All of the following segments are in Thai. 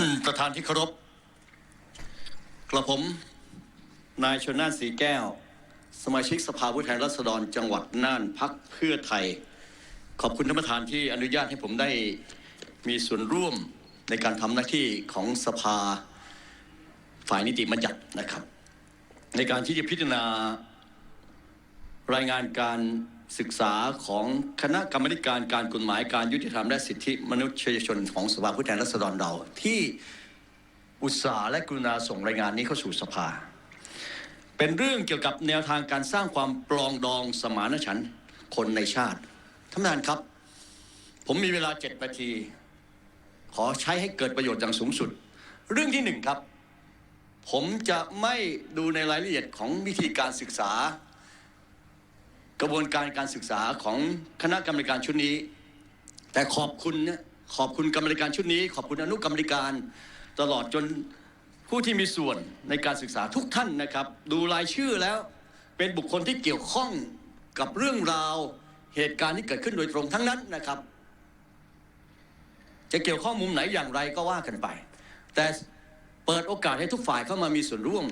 ท่านประธานที่เคารพกระผม นายชนน่านสีแก้ว สมาชิกสภาผู้แทนราษฎรจังหวัดน่านพักเพื่อไทย ขอบคุณท่านประธานที่อนุญาตให้ผมได้มีส่วนร่วมในการทำหน้าที่ของสภาฝ่ายนิติบัญญัตินะครับ ในการที่จะพิจารณารายงานการ ศึกษาของคณะกรรมการการกฎหมายการยุติธรรมและสิทธิมนุษยชนของสภาผู้แทนราษฎรเราที่อุตสาห์และกรุณาส่งรายงานนี้เข้าสู่สภา เป็นเรื่องเกี่ยวกับแนวทางการสร้างความปลองดองสมานฉันท์คนในชาติท่านประธานครับ ผมมีเวลาเจ็ดนาที ขอใช้ให้เกิดประโยชน์อย่างสูงสุด เรื่องที่หนึ่งครับ ผมจะไม่ดูในรายละเอียดของวิธีการศึกษา กระบวนการการศึกษาของคณะกรรมการชุดนี้ แต่ขอบคุณนะขอบคุณกรรมการชุดนี้ ขอบคุณอนุกรรมการตลอดจนผู้ที่มีส่วนในการศึกษาทุกท่านนะครับ ดูรายชื่อแล้วเป็นบุคคลที่เกี่ยวข้องกับเรื่องราวเหตุการณ์ที่เกิดขึ้นโดยตรงทั้งนั้นนะครับ จะเกี่ยวข้องมุมไหนอย่างไรก็ว่ากันไป แต่เปิดโอกาสให้ทุกฝ่ายเข้ามามีส่วนร่วม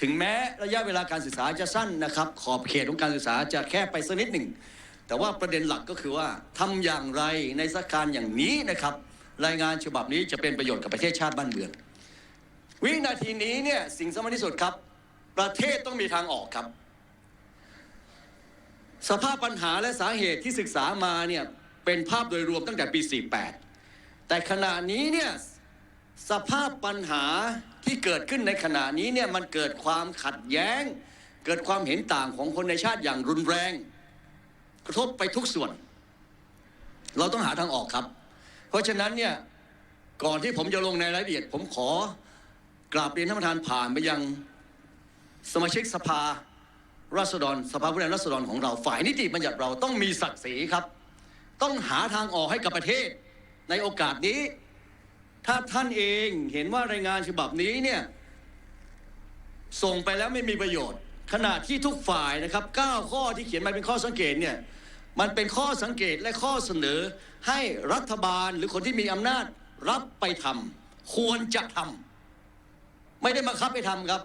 ถึงแม้ระยะเวลาการศึกษาจะสั้นนะครับ ขอบเขตของการศึกษาจะแค่ไปสักนิดหนึ่ง แต่ว่าประเด็นหลักก็คือว่าทำอย่างไรในสถานการณ์อย่างนี้นะครับ รายงานฉบับนี้จะเป็นประโยชน์กับประเทศชาติบ้านเมืองวินาทีนี้เนี่ยสิ่งสำคัญที่สุดครับ ประเทศต้องมีทางออกครับ สภาพปัญหาและสาเหตุที่ศึกษามาเนี่ยเป็นภาพโดยรวมตั้งแต่ปี 48 แต่ขณะนี้เนี่ยสภาพปัญหา ที่เกิดขึ้นในขณะนี้เนี่ยมันเกิดความขัดแย้ง เกิดความเห็นต่างของคนในชาติอย่างรุนแรง กระทบไปทุกส่วน เราต้องหาทางออกครับ เพราะฉะนั้นเนี่ยก่อนที่ผมจะลงในรายละเอียด ผมขอกราบเรียนท่านประธานผ่านไปยังสมาชิกสภาราษฎรสภาผู้แทนราษฎรของเราฝ่ายนิติบัญญัติเราต้องมีศักดิ์ศรีครับ ต้องหาทางออกให้กับประเทศในโอกาสนี้ ถ้าท่านเองเห็นว่ารายงานฉบับนี้เนี่ยส่งไปแล้วไม่มีประโยชน์ ขณะที่ทุกฝ่ายนะครับ 9 ข้อที่เขียนมาเป็นข้อสังเกตเนี่ยมันเป็นข้อสังเกตและข้อเสนอให้รัฐบาลหรือคนที่มีอำนาจรับไปทำควรจะทำไม่ได้บังคับให้ทำครับ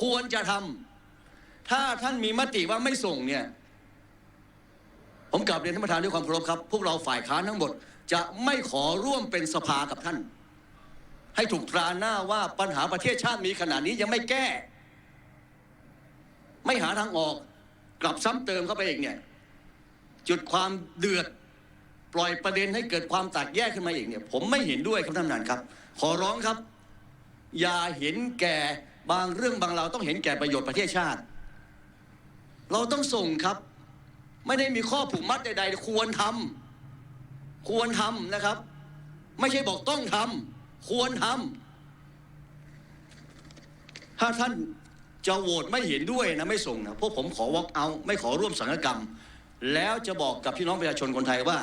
ควรจะทำถ้าท่านมีมติว่าไม่ส่งเนี่ยผมกลับเรียนท่านประธานด้วยความเคารพครับ พวกเราฝ่ายค้านทั้งหมดจะไม่ขอร่วมเป็นสภากับท่าน ให้ถูกตราหน้าว่าปัญหาประเทศชาติมีขนาดนี้ยังไม่แก้ ไม่หาทางออก กลับซ้ำเติมเข้าไปอีกเนี่ย จุดความเดือดปล่อยประเด็นให้เกิดความแตกแยกขึ้นมาอีกเนี่ย ผมไม่เห็นด้วยครับท่านประธานครับ ขอร้องครับ อย่าเห็นแก่บางเรื่องบางเราต้องเห็นแก่ประโยชน์ประเทศชาติ เราต้องส่งครับ ไม่ได้มีข้อผูกมัดใด ๆ ควรทำควรทำนะครับ ไม่ใช่บอกต้องทำ ควรทำถ้าท่านจะโหวตไม่เห็นด้วยนะไม่ส่งนะพวกผมขอวอล์กเอาไม่ขอร่วมสังกรรม แล้วจะบอกกับพี่น้องประชาชนคนไทยว่า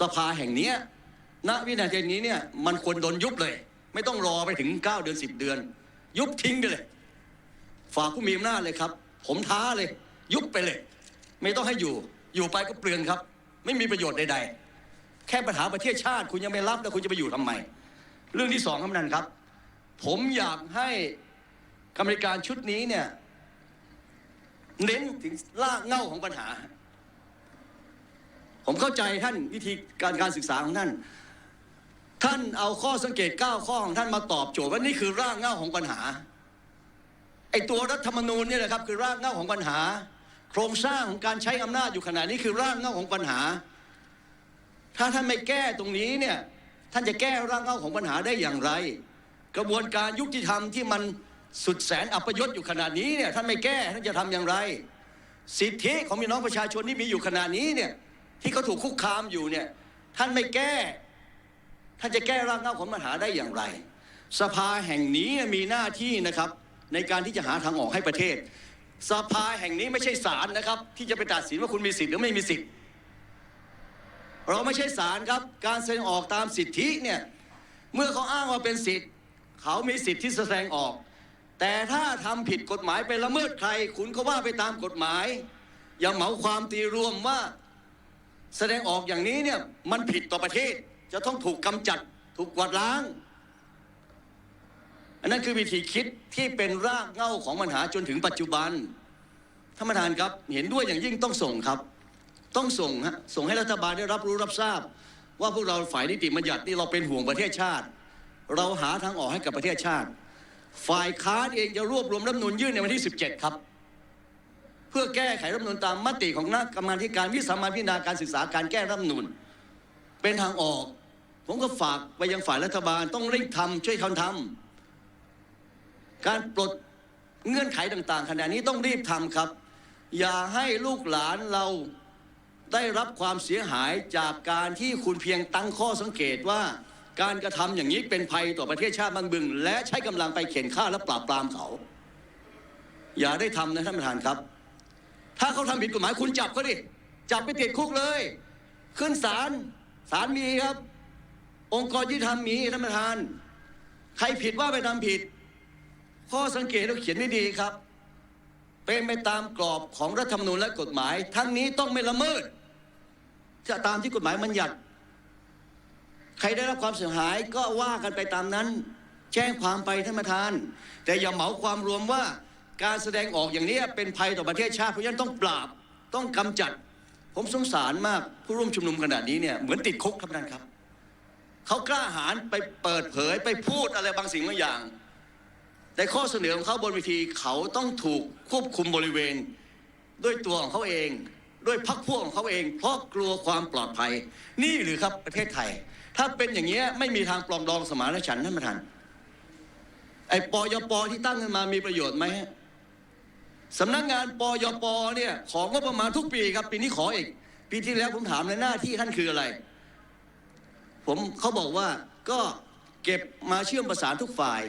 สภาแห่งนี้ณวินาทีนี้เนี่ยมันควรโดนยุบเลย ไม่ต้องรอไปถึง 9 เดือน 10 เดือน ยุบทิ้งไปเลย ฝากผู้มีอำนาจเลยครับ ผมท้าเลย ยุบไปเลย ไม่ต้องให้อยู่ อยู่ไปก็เปลืองครับ ไม่มีประโยชน์ใดๆ แค่ปัญหาประเทศชาติ คุณยังไม่รับแล้วคุณจะไปอยู่ทำไม เรื่องที่สองครับนั่นครับ ผมอยากให้กรรมการชุดนี้เนี่ย เน้นถึงรากเหง้าของปัญหา ผมเข้าใจท่านวิธีการการศึกษาของท่าน ท่านเอาข้อสังเกต 9 ข้อของท่านมาตอบโจทย์ว่านี่คือรากเหง้าของปัญหาไอตัวรัฐธรรมนูญเนี่ยนะครับคือรากเหง้าของปัญหา โครงสร้างของการใช้อำนาจอยู่ขณะนี้คือรากเหง้าของปัญหา ถ้าท่านไม่แก้ตรงนี้เนี่ย ท่านจะแก้ร่ากเง้าของปัญหาได้อย่างไร กระบวนการยุติธรรมที่มันสุดแสนอัปยศอยู่ขนาดนี้เนี่ยท่านไม่แก้ท่านจะทำอย่างไร สิทธิของพี่น้องประชาชนที่มีอยู่ขณะนี้เนี่ยที่เขาถูกคุกคามอยู่เนี่ยท่านไม่แก้ ท่านจะแก้ร่ากเง้าของปัญหาได้อย่างไร สภาแห่งนี้มีหน้าที่นะครับในการที่จะหาทางออกให้ประเทศ สภาแห่งนี้ไม่ใช่ศาลนะครับ ที่จะไปตัดสินว่าคุณมีสิทธิ์หรือไม่มีสิทธิ์ เราไม่ใช่ศาลครับ การแสดงออกตามสิทธิเนี่ย เมื่อเขาอ้างว่าเป็นสิทธิ์ เขามีสิทธิ์ที่แสดงออก แต่ถ้าทำผิดกฎหมายไปละเมิดใคร คุณก็ว่าไปตามกฎหมาย อย่าเหมาความตีรวมว่า แสดงออกอย่างนี้เนี่ยมันผิดต่อประเทศ จะต้องถูกกำจัดถูกกวาดล้าง อันนั้นคือวิธีคิดที่เป็นรากเหง้าของปัญหาจนถึงปัจจุบันท่านประธานครับเห็นด้วยอย่างยิ่งต้องส่งครับ ต้องส่งฮะส่งให้รัฐบาลได้รับรู้รับทราบ ว่าพวกเราฝ่ายนิติบัญญัตินี่เราเป็นห่วงประเทศชาติ เราหาทางออกให้กับประเทศชาติ ฝ่ายค้านเองจะรวบรวมรัฐนูญยื่นในวันที่ 17 ครับ เพื่อแก้ไขรัฐนูญตามมติของคณะกรรมาธิการวิสามันพิจารณาการศึกษาการแก้รัฐนูญเป็นทางออก ผมก็ฝากไปยังฝ่ายรัฐบาลต้องเร่งทำช่วยเขาทำการปลดเงื่อนไขต่าง ๆ ขณะนี้ต้องรีบทำครับ อย่าให้ลูกหลานเรา ได้รับความเสียหายจากการที่คุณเพียงตั้งข้อสังเกตว่า การกระทำอย่างนี้เป็นภัยต่อประเทศชาติบ้านบึง และใช้กำลังไปเข็นฆ่าและปราบปรามเขา อย่าได้ทำนะท่านประธานครับ ถ้าเขาทำผิดกฎหมายคุณจับเขาดิจับไปติดคุกเลย ขึ้นศาลศาลมีครับ องค์กรยุติธรรมมีท่านประธาน ใครผิดว่าไปทำผิด ข้อสังเกตเราเขียนไม่ดีครับ เป็นไปตามกรอบของรัฐธรรมนูญและกฎหมาย ทั้งนี้ต้องไม่ละเมิดจะตามที่กฎหมายมันหยัดใครได้รับความเสียหายก็ว่ากันไปตามนั้น แจ้งความไปท่านประธาน แต่อย่าเหมาความรวมว่าการแสดงออกอย่างนี้เป็นภัยต่อประเทศชาติเพราะฉะนั้นต้องปราบต้องกำจัด ผมสงสารมากผู้ร่วมชุมนุมขนาดนี้เนี่ยเหมือนติดคุกครับท่นครับเขากล้าหาญไปเปิดเผยไปพูดอะไรบางสิ่งบางอย่าง แต่ข้อเสนอของเขาบนเวทีเขาต้องถูกควบคุมบริเวณ ด้วยตัวของเขาเอง ด้วยพรรคพวกของเขาเอง เพราะกลัวความปลอดภัย นี่หรือครับประเทศไทย ถ้าเป็นอย่างนี้ไม่มีทางปลองดองสมานฉันท์ท่านประธานไอ้ปยปที่ตั้งขึ้นมามีประโยชน์ไหมสำนักงานปยปเนี่ยของงบประมาณทุกปีครับปีนี้ขออีก ปีที่แล้วผมถามในหน้าที่ท่านคืออะไร ผมเขาบอกว่าก็เก็บมาเชื่อมประสานทุกฝ่าย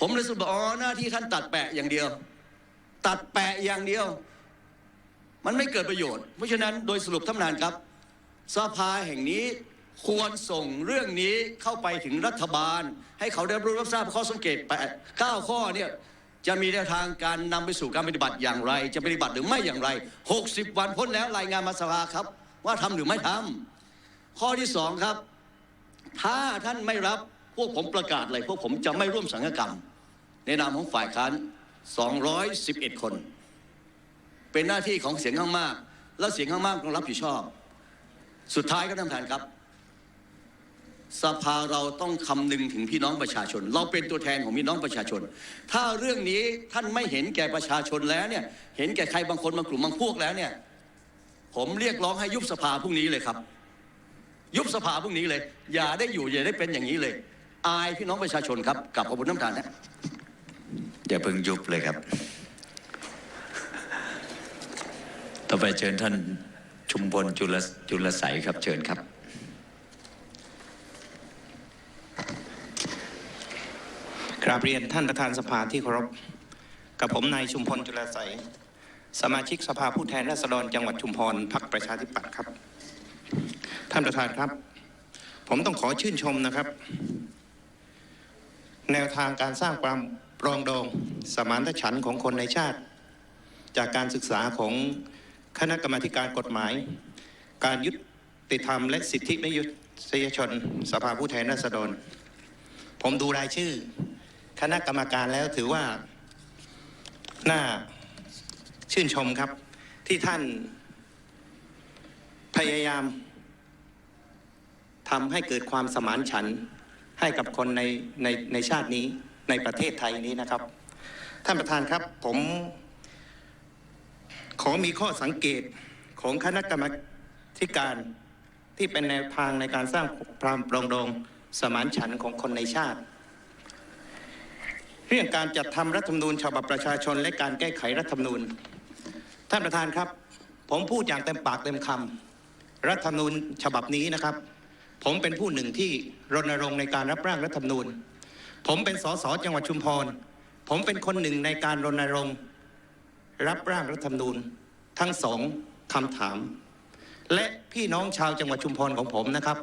ผมเลยสรุปว่าอ๋อหน้าที่ท่านตัดแปะอย่างเดียว ตัดแปะอย่างเดียว มันไม่เกิดประโยชน์ เพราะฉะนั้นโดยสรุปท่านประธานครับ สภาแห่งนี้ควรส่งเรื่องนี้เข้าไปถึงรัฐบาล ให้เขาได้รู้รับทราบข้อสังเกตแปดเก้าข้อเนี่ยจะมีแนวทางการนำไปสู่การปฏิบัติอย่างไร จะปฏิบัติหรือไม่อย่างไร 60 วันพ้นแล้วรายงานมาสภาครับ ว่าทำหรือไม่ทำข้อที่สองครับ ถ้าท่านไม่รับ พวกผมประกาศเลยพวกผมจะไม่ร่วมสังฆกรรม ในนามของฝ่ายค้าน 211 คน เป็นหน้าที่ของเสียงข้างมาก แล้วเสียงข้างมากต้องรับผิดชอบ สุดท้ายก็ท่านประธานครับ สภาเราต้องคำนึงถึงพี่น้องประชาชน เราเป็นตัวแทนของพี่น้องประชาชน ถ้าเรื่องนี้ท่านไม่เห็นแก่ประชาชนแล้วเนี่ยเห็นแก่ใครบางคนบางกลุ่มบางพวกแล้วเนี่ยผมเรียกร้องให้ยุบสภาพรุ่งนี้เลยครับ ยุบสภาพรุ่งนี้เลย อย่าได้อยู่อย่าได้เป็นอย่างนี้เลย อายพี่น้องประชาชนครับกับขอบคุณน้ำตาลนะอย่าเพิ่งยุบเลยครับ ต่อไปเชิญท่านชุมพลจุลจุลใสยครับ เชิญครับ กราบเรียนท่านประธานสภาที่เคารพ กับผมนายชุมพลจุลใสยสมาชิกสภาผู้แทนราษฎรจังหวัดชุมพรพรรคประชาธิปัตย์ครับ ท่านประธานครับ ผมต้องขอชื่นชมนะครับ แนวทางการสร้างความปรองดองสมานฉันท์ของคนในชาติ จากการศึกษาของคณะกรรมาธิการกฎหมาย การยุติธรรมและสิทธิมนุษยชนสภาผู้แทนราษฎร ผมดูรายชื่อ คณะกรรมการแล้วถือว่าน่าชื่นชมครับที่ท่านพยายามทำให้เกิดความสมานฉันท์ ให้กับคนในในในชาตินี้ในประเทศไทยนี้นะครับ ท่านประธานครับผม ขอมีข้อสังเกตของคณะกรรมการที่เป็นแนวทางในการสร้างความปรองดองสมานฉันท์ของคนในชาติ เรื่องการจัดทำรัฐธรรมนูญฉบับประชาชน และการแก้ไขรัฐธรรมนูญ ท่านประธานครับ ผมพูดอย่างเต็มปากเต็มคำรัฐธรรมนูญฉบับนี้นะครับ ผมเป็นผู้หนึ่งที่รณรงค์ในการรับร่างรัฐธรรมนูญ ผมเป็นสสจังหวัดชุมพร ผมเป็นคนหนึ่งในการรณรงค์ รับร่างรัฐธรรมนูญ ทั้งสองคำถาม และพี่น้องชาวจังหวัดชุมพรของผมนะครับ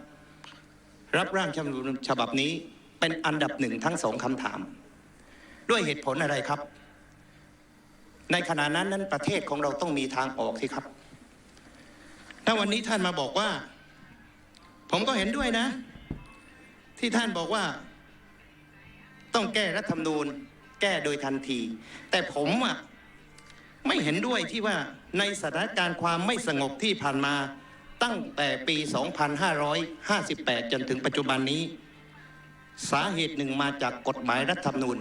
รับร่างรัฐธรรมนูญฉบับนี้เป็นอันดับหนึ่งทั้งสองคำถาม ด้วยเหตุผลอะไรครับ ในขณะนั้นนั้นประเทศของเราต้องมีทางออกสิครับถ้าวันนี้ท่านมาบอกว่า ผมก็เห็นด้วยนะ ที่ท่านบอกว่า ต้องแก้รัฐธรรมนูญ แก้โดยทันที แต่ผมอะไม่เห็นด้วยที่ว่าในสถานการณ์ความไม่สงบที่ผ่านมาตั้งแต่ปี 2558 จนถึงปัจจุบันนี้ สาเหตุหนึ่งมาจากกฎหมายรัฐธรรมนูญ